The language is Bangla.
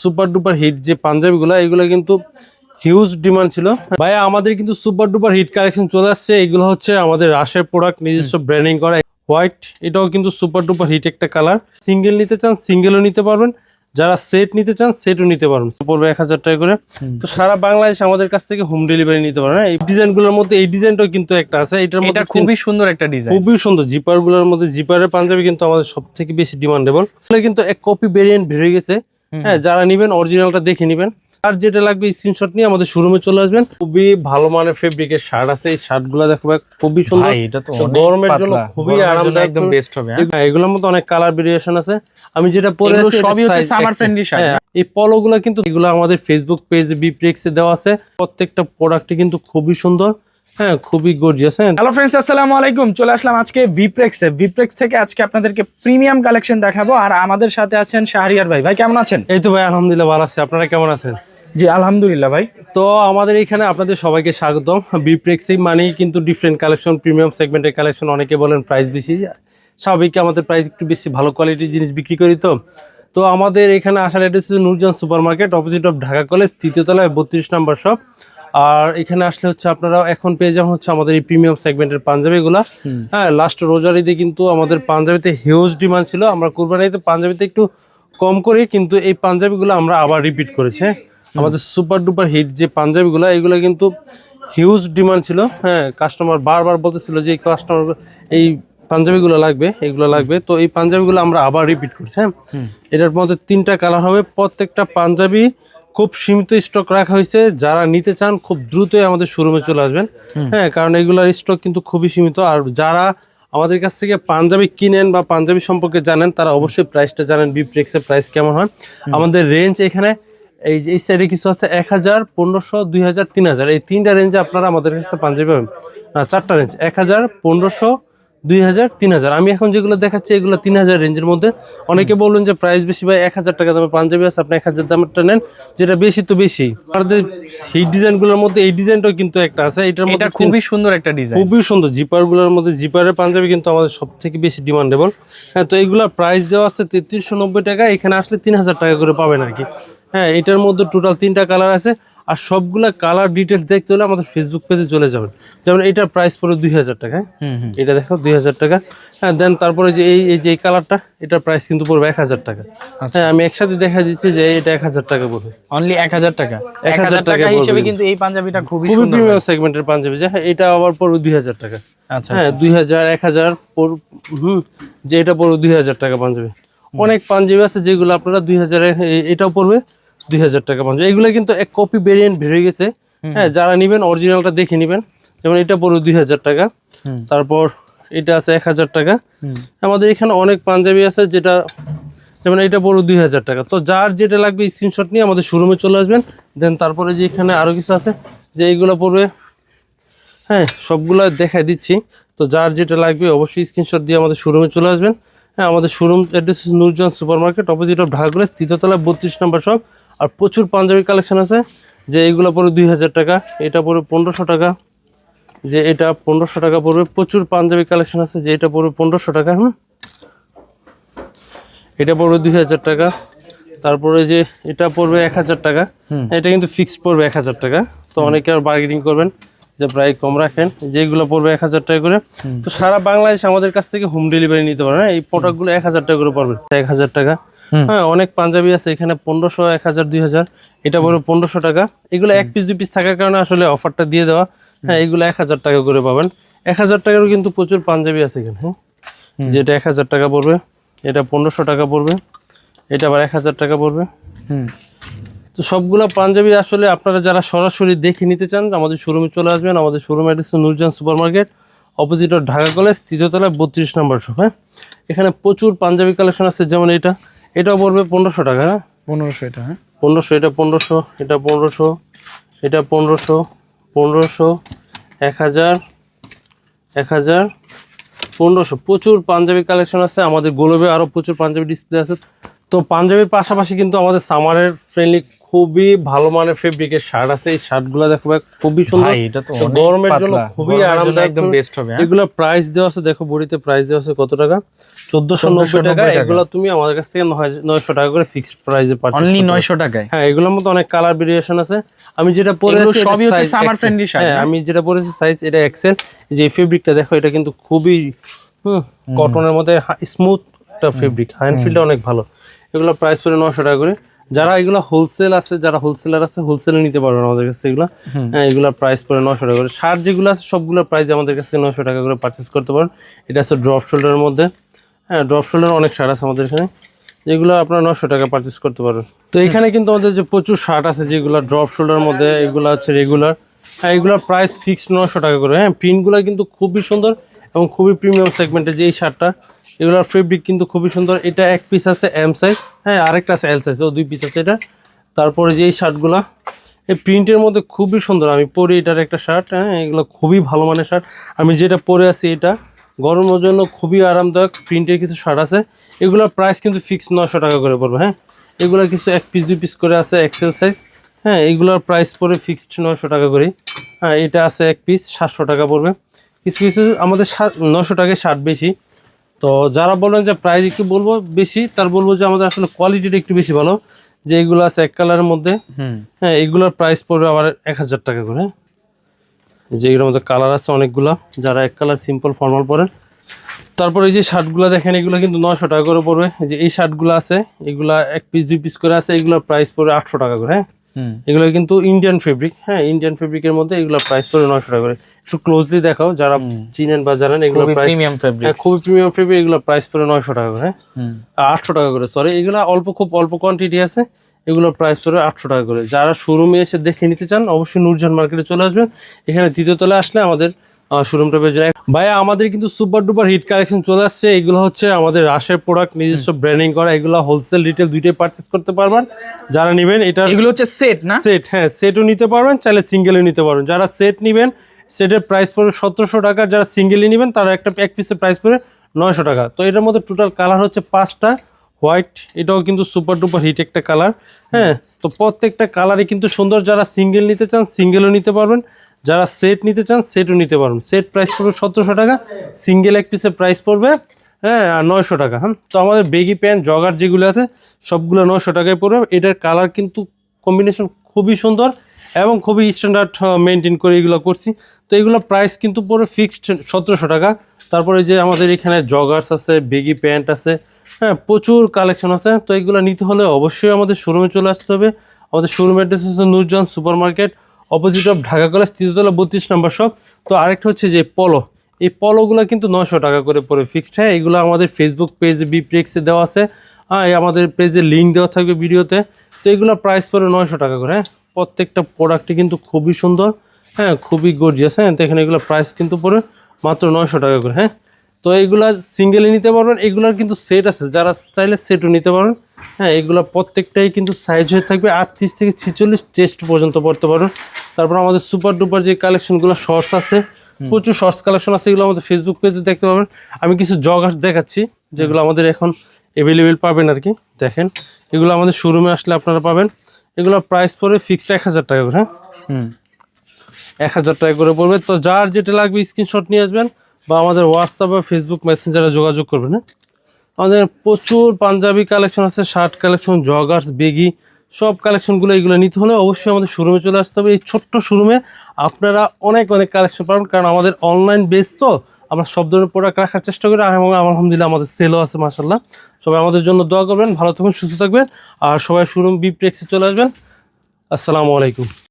সুপার ডুপার হিট যে পাঞ্জাবিগুলো এগুলো কিন্তু হিউজ ডিমান্ড ছিল। ভাই আমাদের কিন্তু সুপার ডুপার হিট কালেকশন চলে আসছে। এগুলো হচ্ছে আমাদের রাশের প্রোডাক্ট নিজস্ব ব্র্যান্ডিং করা। হোয়াইট এটাও কিন্তু সুপার ডুপার হিট একটা কালার সিঙ্গেল নিতে চান সিঙ্গেলও নিতে পারবেন। যারা সেট নিতে চান সেটও নিতে পারবেন। পড়বে এক হাজার টাকা করে। তো সারা বাংলাদেশ আমাদের কাছ থেকে হোম ডেলিভারি নিতে পারবেন হ্যাঁ? এই ডিজাইনগুলোর মধ্যে এই ডিজাইনটাও কিন্তু একটা আছে। এটার মধ্যে খুবই সুন্দর একটা ডিজাইন খুবই সুন্দর। জিপারগুলোর মধ্যে জিপারের পাঞ্জাবি কিন্তু আমাদের সব থেকে বেশি ডিমান্ডেবল কিন্তু এক কপি ভেরিয়েন্ট বেরিয়ে গেছে। হ্যাঁ যারা নিবেন অরিজিনালটা দেখে নিবেন। আর যেটা লাগবে স্ক্রিনশট নিয়ে আমাদের শোরুমে চলে আসবেন। খুবই ভালো মানের ফেব্রিকের শার্ট আছে। এই শার্টগুলা দেখো খুবই সুন্দর। এটা তো গরমের জন্য খুবই আরামদায়ক। একদম বেস্ট হবে হ্যাঁ? হ্যাঁ, এগুলোর মধ্যে অনেক কালার ভেরিয়েশন আছে। আমি যেটা পরে আছি সবই হচ্ছে friendly শাড়ি, হ্যাঁ, এই পলো গুলা কিন্তু এগুলো আমাদের ফেসবুক পেজে বিপ্লেক্সে দেওয়া আছে। প্রত্যেকটা প্রোডাক্টই কিন্তু খুবই সুন্দর। হ্যাঁ খুবই গর্জিয়াস হ্যাঁ। হ্যালো ফ্রেন্ডস আসসালামু আলাইকুম। চলে আসলাম আজকে ভিপ্রেক্সে ভিপ্রেক্স থেকে আজকে আপনাদেরকে প্রিমিয়াম কালেকশন দেখাবো। আর আমাদের সাথে আছেন শাহরিয়ার ভাই। ভাই কেমন আছেন? এই তো ভাই আলহামদুলিল্লাহ ভালো আছি। আপনারা কেমন আছেন? জি আলহামদুলিল্লাহ ভাই। তো আমাদের এখানে আপনাদের সবাইকে স্বাগতম। বিপ্রেক্সি মানেই কিন্তু ডিফারেন্ট কালেকশন প্রিমিয়াম সেগমেন্টের কালেকশন অনেকে বলেন প্রাইস বেশি। স্বাভাবিক আমাদের প্রাইস একটু বেশি ভালো কোয়ালিটির জিনিস বিক্রি করি তো। তো আমাদের এখানে আসার অ্যাড্রেস হচ্ছে Nurjahan super market opposite of Dhaka college তৃতীয় তলায় বত্রিশ নম্বর শপ আর এখানে আসলে হচ্ছে আপনারা এখন পেয়ে যাবেন হচ্ছে আমাদের এই প্রিমিয়াম সেগমেন্টের পাঞ্জাবিগুলা হ্যাঁ লাস্ট রোজার ঈদে কিন্তু আমাদের পাঞ্জাবিতে হিউজ ডিমান্ড ছিল। আমরা কুরবানিতে পাঞ্জাবিতে একটু কম করি কিন্তু এই পাঞ্জাবিগুলো আমরা আবার রিপিট করেছি হ্যাঁ। আমাদের সুপার ডুপার হিট যে পাঞ্জাবিগুলো এগুলো কিন্তু হিউজ ডিমান্ড ছিল হ্যাঁ। কাস্টমার বারবার বলতেছিল যে এই কাস্টমার এই পাঞ্জাবিগুলো লাগবে এগুলো লাগবে। তো এই পাঞ্জাবিগুলো আমরা আবার রিপিট করছি হ্যাঁ। এটার মধ্যে তিনটা কালার হবে। প্রত্যেকটা পাঞ্জাবি খুব সীমিত স্টক রাখা হয়েছে। যারা নিতে চান খুব দ্রুতই আমাদের শোরুমে চলে আসবেন। হ্যাঁ কারণ এগুলোর স্টক কিন্তু খুবই সীমিত। আর যারা আমাদের কাছ থেকে পাঞ্জাবি কিনেন বা পাঞ্জাবি সম্পর্কে জানেন তারা অবশ্যই প্রাইসটা জানেন বিপ্রেক্সের প্রাইস কেমন হয়। আমাদের রেঞ্জ এখানে এই যে এই সাইডে কিছু আছে এক হাজার পনেরোশো দুই হাজার তিন হাজার। এই তিনটা রেঞ্জে আপনারা আমাদের কাছে পাঞ্জাবি পাবেন। না চারটা রেঞ্জ এক হাজার পনেরোশো দুই হাজার তিন হাজার। আমি এখন যেগুলো দেখাচ্ছি এগুলো তিন হাজার রেঞ্জের মধ্যে। অনেকে বললেন যে প্রাইস বেশি ভাই এক হাজার টাকা দামের পাঞ্জাবি আছে আপনি এক হাজার দামেরটা নেন। যেটা বেশি তো বেশি। আমাদের এই ডিজাইনগুলোর মধ্যে এই ডিজাইনটাও কিন্তু একটা আছে এটার মধ্যে খুবই সুন্দর একটা ডিজাইন। খুবই সুন্দর। জিপারগুলোর মধ্যে জিপারের পাঞ্জাবি কিন্তু আমাদের সব থেকে বেশি ডিমান্ডেবল হ্যাঁ তো এগুলোর প্রাইস দেওয়া আছে তেত্রিশশো নব্বই টাকা এখানে আসলে তিন হাজার টাকা করে পাবেন আর কি। হ্যাঁ এটার মধ্যে টোটাল তিনটা কালার আছে। আর সবগুলা কালার ডিটেলস দেখতে হলে আমাদের ফেসবুক পেজে চলে যাবেন। যেমন এটার প্রাইস পড়ে দুই হাজার টাকা। এটা দেখো দুই হাজার টাকা। হ্যাঁ দেন তারপরে যে এই এই যে কালারটা এটার প্রাইস কিন্তু পড়বে এক হাজার টাকা। আচ্ছা। হ্যাঁ আমি একসাথে দেখা দিচ্ছি যে এটা এক হাজার টাকা পড়বে। অনলি এক হাজার টাকা? এক হাজার টাকা হিসেবে কিন্তু। এই পাঞ্জাবিটা খুবই খুবই সুন্দর প্রিমিয়াম সেগমেন্টের পাঞ্জাবি। যে হ্যাঁ এটা আবার পড়বে দুই হাজার টাকা। আচ্ছা হ্যাঁ দুই হাজার এক হাজার পর- হুম যে এটা পড়বে দুই হাজার টাকা পাঞ্জাবি। অনেক পাঞ্জাবি আছে যেগুলো আপনারা দুই হাজার এটাও পড়বে। দুই হাজার টাকা পাঞ্জাবি এগুলো কিন্তু এক কপি ভেরিয়েন্ট বেরিয়ে গেছে। হ্যাঁ যারা নিবেন অরিজিনালটা দেখে নিবেন। যেমন এটা পড়বে দুই হাজার টাকা। তারপর এটা আছে এক হাজার টাকা। আমাদের এখানে অনেক পাঞ্জাবি আছে যেটা যেমন এটা পড়বে দুই হাজার টাকা। তো যার যেটা লাগবে স্ক্রিনশট নিয়ে আমাদের শোরুমে চলে আসবেন। দেন তারপরে যে এখানে আরও কিছু আছে যে এইগুলো পড়বে হ্যাঁ সবগুলো দেখাই দিচ্ছি। তো যার যেটা লাগবে অবশ্যই স্ক্রিনশট দিয়ে আমাদের শোরুমে চলে আসবেন। হ্যাঁ আমাদের showroom address Nurjahan super market opposite of Dhaka college তৃতীয়তলা বত্রিশ নম্বর শপ আর প্রচুর পাঞ্জাবি কালেকশন আছে যে এইগুলো পড়বে দুই হাজার টাকা এটা পড়বে পনেরোশো টাকা যে এটা পনেরোশো টাকা পড়বে প্রচুর পাঞ্জাবি কালেকশন আছে যে এটা পড়বে পনেরোশো টাকা হুম? এটা পড়বে দুই হাজার টাকা তারপরে যে এটা পড়বে এক হাজার টাকা। এটা কিন্তু ফিক্সড পড়বে এক হাজার টাকা তো অনেকে আর বার্গেনিং করবেন। যে প্রায় কম রাখেন যেগুলো পড়বে এক হাজার টাকা করে। তো সারা বাংলাদেশ আমাদের কাছ থেকে হোম ডেলিভারি নিতে পারেন হ্যাঁ? এই প্রোডাক্টগুলো এক হাজার টাকা করে পড়বে এক হাজার টাকা। হ্যাঁ অনেক পাঞ্জাবি আছে এখানে পনেরোশো এক হাজার দুই হাজার। এটা পড়বে পনেরোশো টাকা। এগুলো এক পিস দুই পিস থাকার কারণে আসলে অফারটা দিয়ে দেওয়া হ্যাঁ এগুলো এক হাজার টাকা করে পাবেন। এক হাজার টাকারও কিন্তু প্রচুর পাঞ্জাবি আছে এখানে হ্যাঁ? যেটা এক হাজার টাকা পড়বে এটা পনেরোশো টাকা পড়বে এটা আবার এক হাজার টাকা পড়বে। হুম। তো সবগুলো পাঞ্জাবি আসলে আপনারা যারা সরাসরি দেখে নিতে চান আমাদের শোরুমে চলে আসবেন। আমাদের showroom address Nurjahan super market opposite Dhaka college তৃতীয়তলায় বত্রিশ নম্বর শপ হ্যাঁ? এখানে প্রচুর পাঞ্জাবি কালেকশন আছে যেমন এটা। এটাও পড়বে পনেরোশো টাকা হ্যাঁ? পনেরোশো এটা হ্যাঁ? পনেরোশো এটা পনেরোশো এটা পনেরোশো এটা পনেরোশো পনেরোশো এক হাজার এক হাজার পনেরোশো। প্রচুর পাঞ্জাবি কালেকশন আছে আমাদের গোলবে আরও প্রচুর পাঞ্জাবি ডিসপ্লে আছে। তো পাঞ্জাবির পাশাপাশি কিন্তু আমাদের সামারের ফ্রেন্ডলি খুবই ভালো মানের ফেব্রিকের শার্ট আছে। এই শার্টগুলো দেখো ভাই খুবই সুন্দর। এটা তো গরমের জন্য খুবই আরামদায়ক একদম বেস্ট হবে হ্যাঁ? এগুলো প্রাইস দেওয়া আছে দেখো বড়িতে প্রাইস দেওয়া আছে কত টাকা? চোদ্দশো নব্বই 1490 টাকা। এগুলো তুমি আমাদের কাছ থেকে নয়শো টাকা করে ফিক্সড প্রাইসে পাচ্ছ অনলি নয়শো টাকায়? হ্যাঁ এগুলোর মধ্যে অনেক কালার ভেরিয়েশন আছে। আমি যেটা পরে আছি সবই হচ্ছে XL friendly shirt, হ্যাঁ আমি যেটা পরেছি সাইজ এটা এক্সেল যে ফেব্রিকটা দেখো এটা কিন্তু খুবই কটনের মধ্যে স্মুথ একটা ফেব্রিক হ্যান্ড ফিলটা অনেক ভালো। এগুলো প্রাইস পড়ে নশো টাকা করে। যারা এগুলো হোলসেল আছে যারা হোলসেলার আছে হোলসেলে নিতে পারবেন আমাদের কাছে এগুলো। হ্যাঁ এগুলোর প্রাইস পড়ে নশো টাকা করে। শার্ট যেগুলো আছে সবগুলোর প্রাইস আমাদের কাছে নশো টাকা করে পারচেস করতে পারেন এটা আছে ড্রপ শোল্ডারের মধ্যে। হ্যাঁ ড্রপ শোল্ডার অনেক শার্ট আছে আমাদের এখানে। যেগুলো আপনারা নশো টাকা পারচেস করতে পারবেন। তো এখানে কিন্তু আমাদের যে প্রচুর শার্ট আছে যেগুলো ড্রপ শোল্ডারের মধ্যে এগুলো হচ্ছে রেগুলার হ্যাঁ এগুলোর প্রাইস ফিক্সড নশো টাকা করে। হ্যাঁ প্রিন্টগুলো কিন্তু খুবই সুন্দর এবং খুবই প্রিমিয়াম সেগমেন্টের যে এই শার্টটা এগুলোর ফেব্রিক কিন্তু খুবই সুন্দর। এটা এক পিস আছে এম সাইজ হ্যাঁ আরেকটা আছে সাইজ ও দুই পিস আছে এটা। তারপরে যে এই শার্টগুলো এই প্রিন্টের মধ্যে খুবই সুন্দর। আমি পরি এটার একটা শার্ট হ্যাঁ এগুলো খুবই ভালো মানের শার্ট আমি যেটা পরে আছি এটা, গরমের জন্য খুবই আরামদায়ক প্রিন্টের কিছু শার্ট আছে। এগুলোর প্রাইস কিন্তু ফিক্স নশো টাকা করে পড়বে হ্যাঁ। এগুলো কিছু এক পিস দুই পিস করে আছে এক্সেল সাইজ হ্যাঁ এগুলোর প্রাইস পড়ে ফিক্সড নশো টাকা করে। হ্যাঁ এটা আছে এক পিস সাতশো টাকা পড়বে। কিছু কিছু আমাদের নশো টাকায় শার্ট বেশি। তো যারা বলেন যে প্রাইস একটু বলব বেশি তার বলব যে আমাদের আসলে কোয়ালিটিটা একটু বেশি ভালো। যে এগুলো আছে এক কালারের মধ্যে হ্যাঁ এগুলোর প্রাইস পড়বে আবার এক হাজার টাকা করে। হ্যাঁ যে এগুলোর মধ্যে কালার আছে অনেকগুলো যারা এক কালার সিম্পল ফর্মাল পরেন তারপরে এই যে শার্টগুলো দেখেন এগুলো কিন্তু নশো টাকা করে পড়বে। যে এই শার্টগুলো আছে এগুলা এক পিস দুই পিস করে আছে এগুলোর প্রাইস পড়বে আটশো টাকা করে হ্যাঁ। এগুলো কিন্তু ইন্ডিয়ান ফেব্রিক হ্যাঁ ইন্ডিয়ান ফেব্রিকের মধ্যে এগুলো প্রাইস পড়ে নয়শো টাকা করে। একটু ক্লোজলি দেখাও যারা চিনেন বা জানেন এগুলো প্রিমিয়াম ফেব্রিক হ্যাঁ খুবই প্রিমিয়াম ফেব্রিক এগুলো প্রাইস পড়ে নয়শো টাকা করে হ্যাঁ। আটশো টাকা করে সরি এগুলো অল্প খুব অল্প কোয়ান্টিটি আছে এগুলো প্রাইস পড়ে আটশো টাকা করে। যারা শোরুমে এসে দেখে নিতে চান অবশ্যই নূরজান মার্কেটে চলে আসবেন। এখানে দ্বিতীয় তলায় আসলে আমাদের শোরুমটা পেয়ে যায়। ভাইয়া আমাদের কিন্তু সুপার ডুপার হিট কালেকশন চলে আসছে। এগুলো হচ্ছে আমাদের রাশের প্রোডাক্ট নিজস্ব ব্র্যান্ডিং করা। এগুলো হোলসেল রিটেল দুইটাই পারচেস করতে পারবেন। যারা নেবেন এটা এগুলো হচ্ছে সেট না? সেট হ্যাঁ সেটও নিতে পারবেন চাইলে সিঙ্গেলও নিতে পারবেন। যারা সেট নেবেন সেটের প্রাইস পড়বে সতেরোশো টাকা। যারা সিঙ্গেলই নেবেন তারা একটা এক পিসের প্রাইস পড়বে নয়শো টাকা। তো এটার মধ্যে টোটাল কালার হচ্ছে পাঁচটা। হোয়াইট এটাও কিন্তু সুপার ডুপার হিট একটা কালার হ্যাঁ? তো প্রত্যেকটা কালারই কিন্তু সুন্দর। যারা সিঙ্গেল নিতে চান সিঙ্গেলও নিতে পারবেন। যারা সেট নিতে চান সেটও নিতে পারবেন। সেট প্রাইস পড়বে সতেরোশো টাকা সিঙ্গেল এক পিসের প্রাইস পড়বে হ্যাঁ আর নয়শো টাকা হ্যাঁ তো আমাদের বেগি প্যান্ট জগার যেগুলো আছে, সবগুলো নয়শো টাকায় পড়বে। এটার কালার কিন্তু কম্বিনেশন খুবই সুন্দর এবং খুবই স্ট্যান্ডার্ড মেনটেন করে এগুলো করছি। তো এগুলো প্রাইস কিন্তু পুরো ফিক্সড সতেরোশো টাকা। তারপরে যে আমাদের এখানে জগার্স আছে বেগি প্যান্ট আছে হ্যাঁ প্রচুর কালেকশন আছে। তো এগুলো নিতে হলে অবশ্যই আমাদের শোরুমে চলে আসতে হবে। আমাদের শোরুম অ্যাড্রেস হচ্ছে Nurjahan super market opposite of Dhaka college তৃতীয়তলা বত্রিশ নম্বর শপ তো আরেকটা হচ্ছে যে পলো এই পলোগুলো কিন্তু নশো টাকা করে পড়ে ফিক্সড হ্যাঁ? এগুলো আমাদের ফেসবুক পেজে বিপ্লেক্সে দেওয়া আছে। হ্যাঁ আমাদের পেজে লিঙ্ক দেওয়া থাকবে ভিডিওতে। তো এগুলো প্রাইস পড়ে নয়শো টাকা করে হ্যাঁ? প্রত্যেকটা প্রোডাক্টই কিন্তু খুবই সুন্দর হ্যাঁ? খুবই গর্জিয়াস হ্যাঁ? তো এখানে এগুলো প্রাইস কিন্তু পড়ে মাত্র নয়শো টাকা করে হ্যাঁ? তো এগুলা সিঙ্গেলে নিতে পারবেন। এগুলার কিন্তু সেট আছে। যারা চাইলে সেটও নিতে পারবেন। হ্যাঁ এগুলো প্রত্যেকটাই কিন্তু সাইজ হয়ে থাকবে আটত্রিশ থেকে ছেচল্লিশ চেস্ট পর্যন্ত পড়তে পারবেন তারপর আমাদের সুপার ডুপার যে কালেকশনগুলো শর্টস আছে প্রচুর শর্টস কালেকশন আছে এগুলো আমাদের ফেসবুক পেজে দেখতে পাবেন। আমি কিছু জগার্স দেখাচ্ছি যেগুলো আমাদের এখন অ্যাভেলেবেল পাবেন আর কি দেখেন। এগুলো আমাদের শোরুমে আসলে আপনারা পাবেন। এগুলো প্রাইস পড়ে ফিক্সড এক হাজার টাকা করে হ্যাঁ? হুম। এক হাজার টাকা করে পড়বে। তো যার যেটা লাগবে স্ক্রিনশট নিয়ে আসবেন বা আমাদের হোয়াটসঅ্যাপ বা ফেসবুক মেসেঞ্জারে যোগাযোগ করবেন হ্যাঁ? আমাদের প্রচুর পাঞ্জাবি কালেকশন আছে শার্ট কালেকশন জগার্স বেগি, সব কালেকশনগুলো এগুলো নিতে হলে অবশ্যই আমাদের শোরুমে চলে আসতে হবে। এই ছোট্ট শোরুমে আপনারা অনেক অনেক কালেকশন পাবেন, কারণ আমাদের অনলাইন বেস তো আমরা সব ধরনের প্রোডাক্ট রাখার চেষ্টা করি। এবং আলহামদুলিল্লাহ আমাদের সেলও আছে মাসাল্লাহ সবাই আমাদের জন্য দোয়া করবেন, ভালো থাকবেন, সুস্থ থাকবেন, আর সবাই শোরুম বিপ্রেক্সে চলে আসবেন। আসসালামু আলাইকুম।